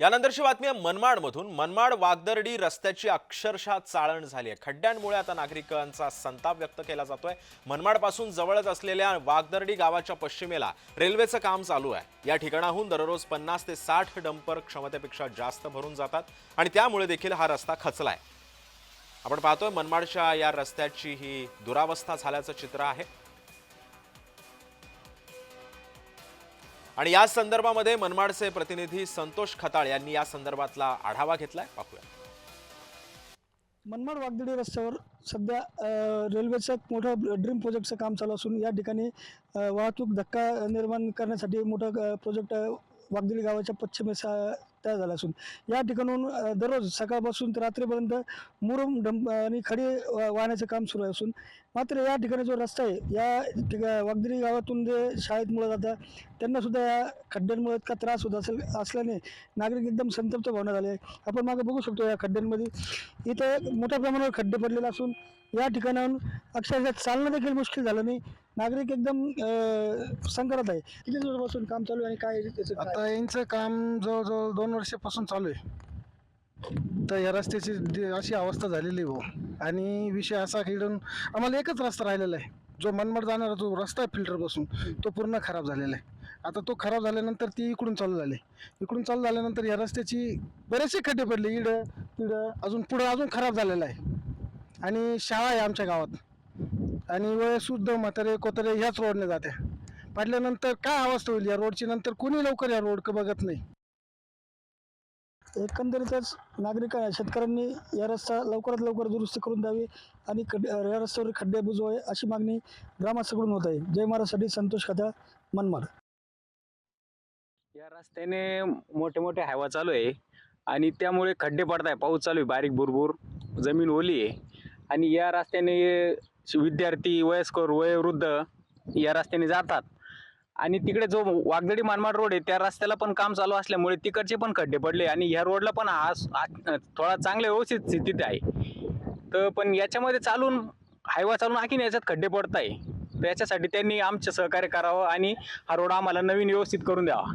यानंतरची बातमी आहे मनमाडमधून. मनमाड वागदर्डी रस्त्याची अक्षरशः चाळण झाली आहे. खड्ड्यांमुळे आता नागरिकांचा संताप व्यक्त केला जातोय. मनमाडपासून जवळच असलेल्या वागदर्डी गावाच्या पश्चिमेला रेल्वेचं काम चालू आहे. या ठिकाणाहून दररोज पन्नास ते साठ डंपर क्षमतेपेक्षा जास्त भरून जातात आणि त्यामुळे देखील हा रस्ता खचलाय. आपण पाहतोय मनमाडच्या या रस्त्याची ही दुरावस्था झाल्याचं चित्र आहे. आणि या संदर्भामध्ये मनमाडचे प्रतिनिधी संतोष खताळ यांनी या संदर्भातला आढावा घेतलाय. पाहूया. मनमाड वागदडी रस्त्यावर सध्या रेल्वेचं एक मोठं ड्रीम प्रोजेक्टचं काम चालू असून या ठिकाणी वाहतूक धक्का निर्माण करण्यासाठी मोठं प्रोजेक्ट वागदडी गावाच्या पश्चिमेस तयार झाला असून. या ठिकाणून दररोज सकाळपासून तर रात्रीपर्यंत मुरुम डंप आणि खडे वा- वाहण्याचं काम सुरू आहे असून. मात्र या ठिकाणी जो रस्ता आहे या ठिका वागदडी गावातून जे शाळेत मुलं जातात त्यांनासुद्धा या खड्ड्यांमुळे इतका त्रास होत असेल असल्याने नागरिक एकदम संतप्त भावना झाले आपण मागे बघू शकतो या खड्ड्यांमध्ये. इथे मोठ्या प्रमाणावर खड्डे पडलेले असून या ठिकाणाहून अक्षरशः चालणं देखील मुश्किल झालं नाही. नागरिक एकदम संकटात आहे. किती दिवसापासून काम चालू आहे आणि काय त्याचं काय? आता यांचं काम जवळजवळ दोन वर्षापासून चालू आहे. तर या रस्त्याची अशी अवस्था झालेली आहे भाऊ. आणि विषय असा की इकडून आम्हाला एकच रस्ता राहिलेला आहे. जो मनमाड जाणारा जो रस्ता आहे फिल्टर बसून तो पूर्ण खराब झालेला आहे. आता तो खराब झाल्यानंतर ती इकडून चालू झाली इकडून चालू झाल्यानंतर या रस्त्याची बरेचसे खड्डे पडले. इडं तिडं अजून पुढं अजून खराब झालेलं आहे. आणि शाळा आहे आमच्या गावात. आणि वयसुद्ध म्हातारे कोतारे ह्याच रोडने जाते पडल्यानंतर काय अवस्था होईल या रोडची नंतर कोणी लवकर या रोड बघत नाही. एकंदरीतच नागरिक शेतकऱ्यांनी या रस्ता लवकरात लवकर दुरुस्ती करून द्यावी आणि खड्डे या रस्त्यावर खड्डे बुजवावे अशी मागणी ग्रामस्थाकडून होत आहे. जय महाराजसाठी संतोष खता मनमाड. या रस्त्याने मोठे मोठे हायवा चालू आहे आणि त्यामुळे खड्डे पडत आहे पाऊस चालू आहे बारीक भुरभूर जमीन ओली आहे. आणि या रस्त्याने विद्यार्थी वयस्कर वयोवृद्ध या रस्त्याने जातात. आणि तिकडे जो वागदडी मानमाड रोड आहे त्या रस्त्याला पण काम चालू असल्यामुळे तिकडचे पण खड्डे पडले आणि ह्या रोडला पण हा थोडा चांगल्या व्यवस्थित स्थितीत आहे. तर पण याच्यामध्ये चालून हायवा चालून आणखीन याच्यात खड्डे पडत आहे तर याच्यासाठी त्यांनी आमचं सहकार्य करावं आणि हा रोड आम्हाला नवीन व्यवस्थित करून द्यावा.